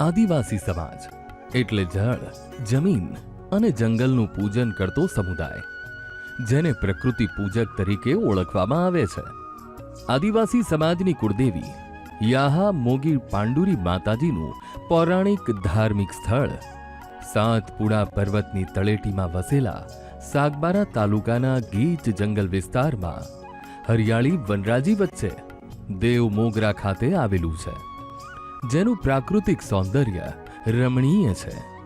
આદિવાસી સમાજ. એટલે જળ, જમીન અને જંગલનું પૂજન કરતો સમુદાય, જેને પ્રકૃતિ પૂજક તરીકે ઓળખવામાં આવે છે. આદિવાસી સમાજની કુળદેવી યાહા મોગી પાંડુરી માતાજીનું પૌરાણિક ધાર્મિક સ્થળ સાતપુડા પર્વતની તળેટીમાં વસેલા સાગબારા તાલુકાના ગીચ જંગલ વિસ્તારમાં હરિયાળી વનરાજી વચ્ચે દેવ મોગરા ખાતે આવેલું છે. જેનું પ્રાકૃતિક સૌંદર્ય રમણીય છે.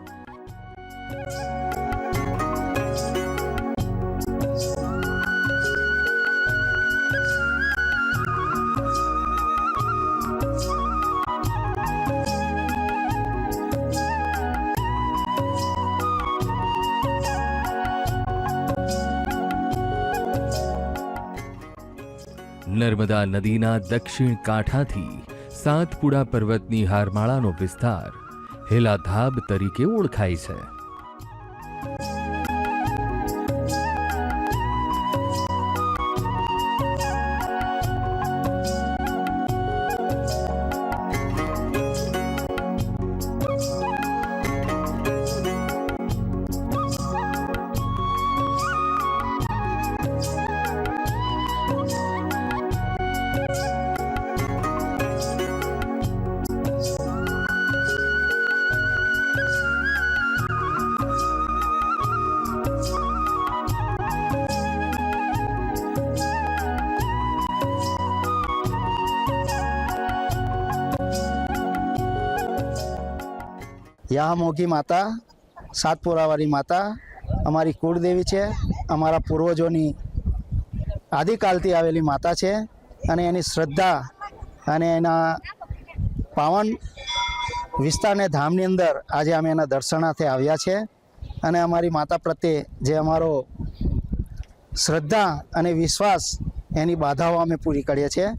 નર્મદા નદીના દક્ષિણ કાંઠાથી સાતપુડા પર્વતની હારમાળાનો વિસ્તાર હેલાધાબ તરીકે ઓળખાય છે. યામોગી માતા સાતપુરાવાળી માતા, અમારી કુળદેવી છે, અમારા પૂર્વજોની આદિકાલથી આવેલી માતા છે અને એની શ્રદ્ધા અને એના પાવન વિસ્તારને ધામની અંદર આજે અમે એના દર્શનાર્થે આવ્યા છે અને અમારી માતા પ્રત્યે જે અમારો શ્રદ્ધા અને વિશ્વાસ એની બાધાઓ અમે પૂરી કરીએ છીએ.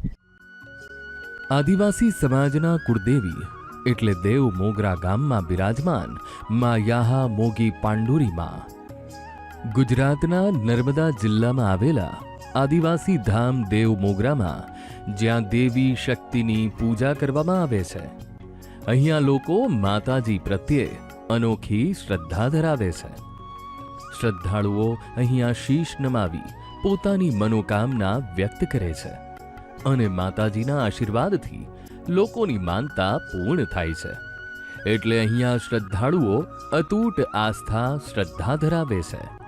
આદિવાસી સમાજના કુળદેવી એટલે દેવ મોગરા ગામમાં બિરાજમાન મા યાહા મોગી પાંડુરીમાં. ગુજરાતના નર્મદા જિલ્લામાં આવેલા આદિવાસી ધામ દેવ મોગરામાં જ્યાં દેવી શક્તિની પૂજા કરવામાં આવે છે. અહીંયા લોકો માતાજી પ્રત્યે અનોખી શ્રદ્ધા ધરાવે છે. શ્રદ્ધાળુઓ અહીંયા શીશ નમાવી પોતાની મનોકામના વ્યક્ત કરે છે અને માતાજીના આશીર્વાદથી લોકોની માનતા પૂર્ણ થાય છે. એટલે અહીંયા શ્રદ્ધાળુઓ અતૂટ આસ્થા શ્રદ્ધા ધરાવે છે.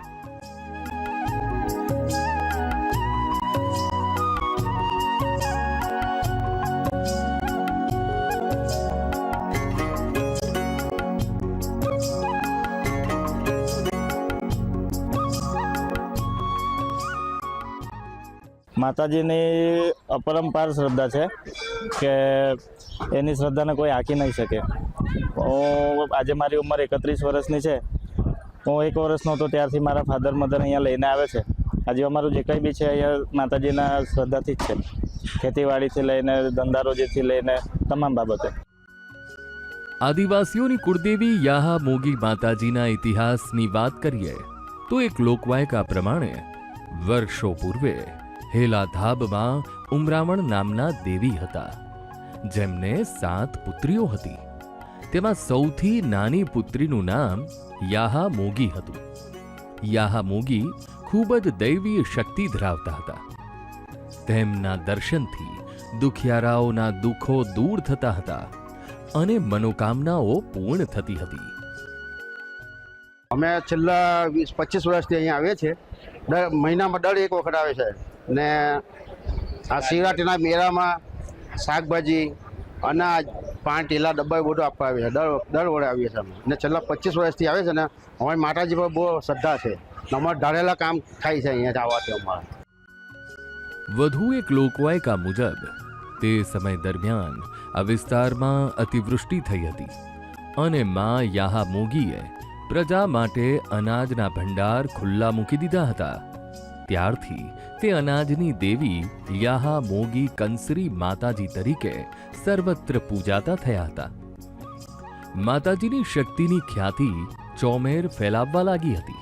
માતાજીની અપરંપાર શ્રદ્ધા છે. કે એની શ્રદ્ધાને કોઈ આંકી નહીં શકે. હું આજે મારી ઉંમર એકત્રીસ વર્ષની છે. હું એક વર્ષનો હતો, ત્યારથી મારા ફાધર મધર અહીંયા લઈને આવે છે. આજે અમારું જે કંઈ બી છે, અહીંયા માતાજીના શ્રદ્ધાથી જ છે. ખેતીવાડીથી લઈને ધંધા રોજીથી લઈને, તમામ બાબતે. આદિવાસીઓની કુળદેવી યાહા મોગી માતાજીના ઇતિહાસની વાત કરીએ, તો એક લોકવાયકા પ્રમાણે, વર્ષો પૂર્વે હેલા ધાબમાં ઉમરામણ નામના દેવી હતા, જેમને સાત પુત્રીઓ હતી. તેમાં સૌથી નાની પુત્રીનું નામ યાહા મોગી હતું. યાહા મોગી ખૂબ જ દૈવીય શક્તિ ધરાવતા હતા. તેમના દર્શનથી દુખિયારાઓના દુઃખો દૂર થતા હતા અને મનોકામનાઓ પૂર્ણ થતી હતી. અમે છેલ્લા વીસ પચીસ વર્ષથી અહીંયા આવે છે દર મહિનામાં દર એક વખત આવે છે. ને આ શિવરાત્રિના મેળામાં શાકભાજી અનાજ પાન, ટેલા, ડબ્બા બધું આપવા આવ્યા છે દર દર વડે આવીએ છીએ અમે. અને છેલ્લા પચીસ વર્ષથી આવે છે ને, અમારી માતાજી પર બહુ શ્રદ્ધા છે. અમારે ધારેલા કામ થાય છે અહીંયા આવવાથી અમારા. વધુ એક લોકવાયકા મુજબ, તે સમય દરમિયાન આ વિસ્તારમાં અતિવૃષ્ટિ થઈ હતી અને મા યાહા મોગીએ પ્રજા માટે અનાજના ભંડાર ખુલ્લા મૂકી દીધા હતા. ત્યારથી તે અનાજની દેવી યાહા મોગી, કંસરી માતાજી તરીકે સર્વત્ર પૂજાતા થયા હતા. માતાજીની શક્તિની ખ્યાતિ ચોમેર ફેલાવવા લાગી હતી.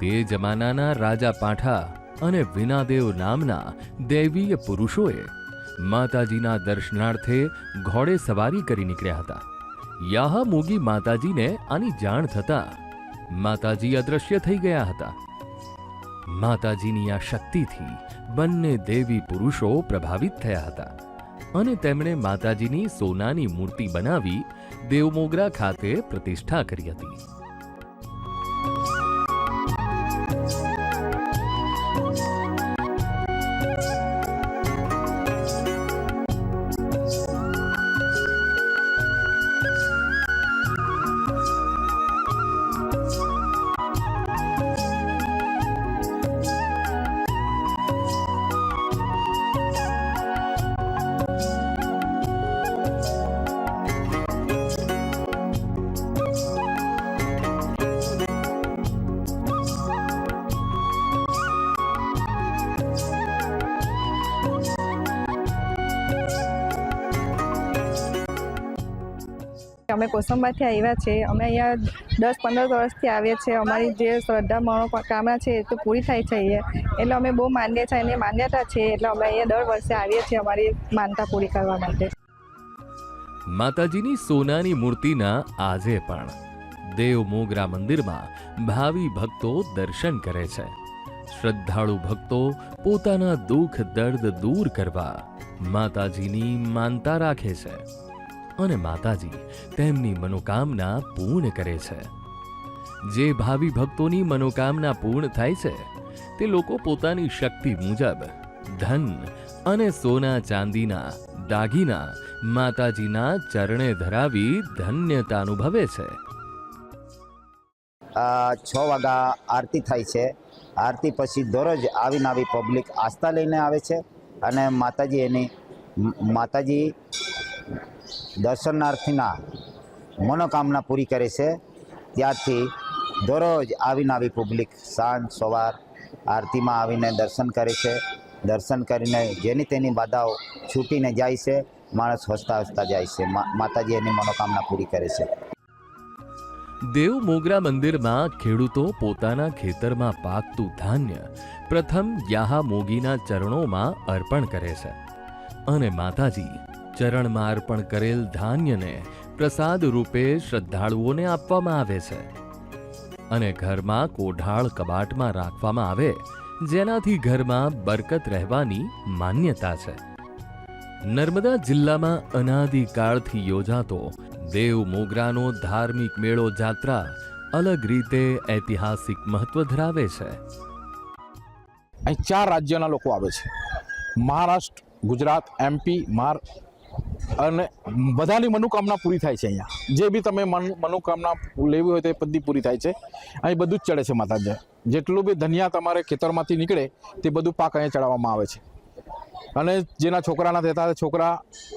તે જમાનાના રાજા પાઠા અને વિનાદેવ નામના દૈવીય પુરુષોએ માતાજીના દર્શનાર્થે ઘોડે સવારી કરી નીકળ્યા હતા. યાહા મોગી માતાજીને આની જાણ થતા માતાજી અદ્રશ્ય થઈ ગયા હતા. માતાજીની આ શક્તિથી બંને દેવી પુરુષો પ્રભાવિત થયા હતા અને તેમણે માતાજીની સોનાની મૂર્તિ બનાવી દેવમોગરા ખાતે પ્રતિષ્ઠા કરી હતી. અમે કોસંબાથી આવ્યા છે. અમે અહીંયા દસ પંદર વર્ષથી આવ્યા છીએ. અમારી જે શ્રદ્ધા મનોકામના છે એ તો પૂરી થાય છે અહીંયા. એટલે અમે બહુ માન્ય છે અને માન્યતા છે. એટલે અમે અહીંયા દર વર્ષે આવીએ છીએ અમારી માનતા પૂરી કરવા માટે. માતાજીની સોનાની મૂર્તિના આજે પણ દેવ મોગરા મંદિરમાં ભાવિ ભક્તો દર્શન કરે છે. શ્રદ્ધાળુ ભક્તો પોતાના દુઃખ દર્દ દૂર કરવા માતાજીની માનતા રાખે છે. અને માતાજી તેમની મનોકામના પૂર્ણ કરે છે. જે ભાવિ ભક્તોની મનોકામના પૂર્ણ થાય છે, તે લોકો પોતાની શક્તિ મુજબ ધન અને સોના ચાંદીના દાગીના માતાજીના ચરણે ધરાવી ધન્યતા અનુભવે છે. છ વાગ્યા આરતી થાય છે. આરતી પછી દરરોજ આવીને આવી પબ્લિક આસ્થા લઈને આવે છે અને માતાજી એની, માતાજી દર્શનાર્થીના મનોકામના પૂરી કરે છે. ત્યારથી દરરોજ આવીને આવી પબ્લિક સાંજ, સવાર આરતીમાં આવીને દર્શન કરે છે. દર્શન કરીને જેની તેની બાધાઓ છૂટીને જાય છે, માણસ હસતા હસતા જાય છે. માતાજી એની મનોકામના પૂરી કરે છે. દેવ મોગરા મંદિરમાં ખેડૂતો પોતાના ખેતરમાં પાકતું ધાન્ય પ્રથમ યાહા મોગીના ચરણોમાં અર્પણ કરે છે. અને માતાજી ચરણમાં અર્પણ કરેલ ધાન્યને પ્રસાદ રૂપે શ્રદ્ધાળુઓને આપવામાં આવે છે. અને ઘરમાં કોઢાળ કબાટમાં રાખવામાં આવે, જેનાથી ઘરમાં બરકત રહેવાની માન્યતા છે. નર્મદા જિલ્લામાં અનાદિકાળથી યોજાતો દેવ મોગરાનો ધાર્મિક મેળો જાત્રા અલગ રીતે ઐતિહાસિક મહત્વ ધરાવે છે. અહીં ચાર રાજ્યના લોકો આવે છે. મહારાષ્ટ્ર, ગુજરાત એમપી અને બધાની મનોકામના પૂરી થાય છે અહીંયા. જે બી તમે મન, મનોકામના લેવી હોય તે બધી પૂરી થાય છે. અહીં બધું જ ચડે છે માતાજી. જેટલું બી ધનિયા તમારે ખેતરમાંથી નીકળે, તે બધું પાક અહીંયા ચડાવવામાં આવે છે. અને જેના છોકરાના થતા છોકરા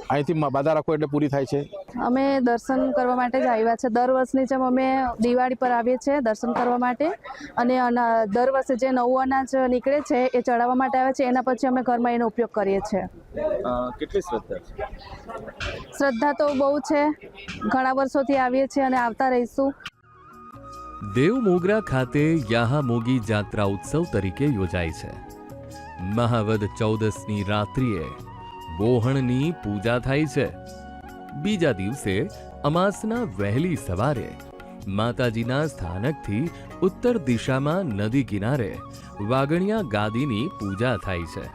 અહીંથી બાધા રાખો એટલે પૂરી થાય છે. અમે દર્શન કરવા માટે જ આવ્યા છે. દર વર્ષની જેમ અમે દિવાળી પર આવીએ છીએ દર્શન કરવા માટે. અને દર વર્ષે જે નવું અનાજ નીકળે છે એ ચડાવવા માટે આવે છે. એના પછી અમે ઘરમાં એનો ઉપયોગ કરીએ છીએ. કેટલી શ્રદ્ધા શ્રદ્ધા તો બહુ છે. ઘણા વર્ષોથી આવીએ છીએ અને આવતા રહીશું. દેવ મોગરા ખાતે યાહા મોગી જાત્રા ઉત્સવ તરીકે યોજાય છે. મહાવદ ચૌદસની રાત્રિએ બોહણની પૂજા થાય છે. બીજા દિવસે અમાસના વહેલી સવારે માતાજીના સ્થાનકથી ઉત્તર દિશામાં નદી કિનારે વાગણિયા ગાદીની પૂજા થાય છે.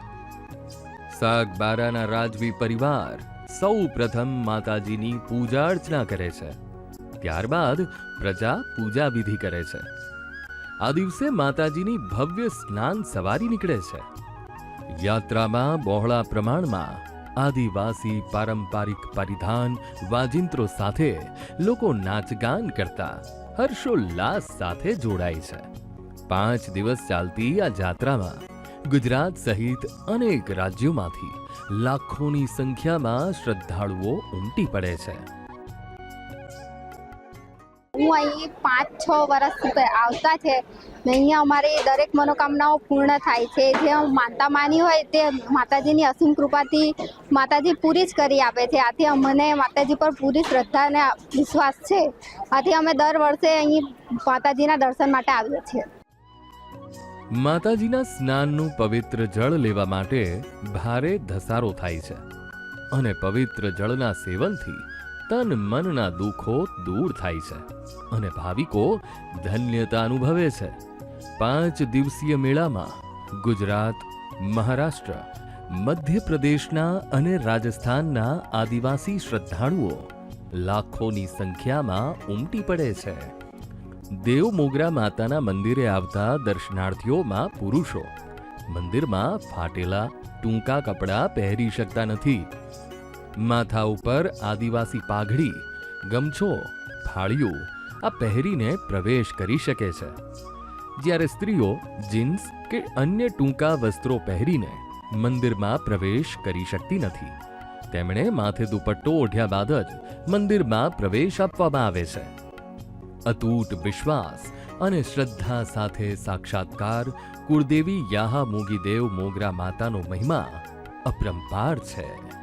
સાગબારાના રાજવી પરિવાર સૌ પ્રથમ માતાજીની પૂજા અર્ચના કરે છે. ત્યારબાદ પ્રજા પૂજા વિધિ કરે છે. આ દિવસે માતાજીની ભવ્ય સ્નાન સવારી નીકળે છે. યાત્રામાં બહોળા પ્રમાણમાં આદિવાસી પારંપરિક પરિધાન વાજિંત્રો સાથે લોકો નાચગાન કરતા હર્ષોલ્લાસ સાથે જોડાય છે. પાંચ દિવસ ચાલતી આ જાત્રામાં ગુજરાત સહિત અનેક રાજ્યોમાંથી લાખોની સંખ્યામાં શ્રદ્ધાળુઓ ઉમટી પડે છે. હું અહીં પાંચ છ વર્ષ આવતા છે. અહીંયા અમારી દરેક મનોકામનાઓ પૂર્ણ થાય છે. જે માનતા માની હોય તે માતાજીની અસીમ કૃપાથી માતાજી પૂરી જ કરી આપે છે. આથી અમને માતાજી પર પૂરી શ્રદ્ધા અને વિશ્વાસ છે. આથી અમે દર વર્ષે અહીં માતાજીના દર્શન માટે આવીએ છીએ. માતાજીના સ્નાનનું પવિત્ર જળ લેવા માટે ભારે ધસારો થાય છે. અને પવિત્ર જળના સેવનથી તન મનના દુઃખો દૂર થાય છે અને ભાવિકો ધન્યતા અનુભવે છે. પાંચ દિવસીય મેળામાં ગુજરાત, મહારાષ્ટ્ર, મધ્યપ્રદેશના અને રાજસ્થાનના આદિવાસી શ્રદ્ધાળુઓ લાખોની સંખ્યામાં ઉમટી પડે છે. દેવ મોગરા માતાના મંદિરે આવતા દર્શનાર્થીઓમાં પુરુષો મંદિરમાં ફાટેલા ટૂંકા કપડાં પહેરી શકતા નથી. માથા ઉપર આદિવાસી પાઘડી, ગમછો, ફાળિયું આ પહેરીને પ્રવેશ કરી શકે છે. જ્યારે સ્ત્રીઓ જીન્સ કે અન્ય ટૂંકા વસ્ત્રો પહેરીને મંદિરમાં પ્રવેશ કરી શકતી નથી. તેમણે માથે દુપટ્ટો ઓઢ્યા બાદ જ મંદિરમાં પ્રવેશ આપવામાં આવે છે. અતૂટ વિશ્વાસ અને શ્રદ્ધા સાથે સાક્ષાત્કાર કુળદેવી યાહા મોગીદેવ મોગરા માતાનો મહિમા અપરંપાર છે.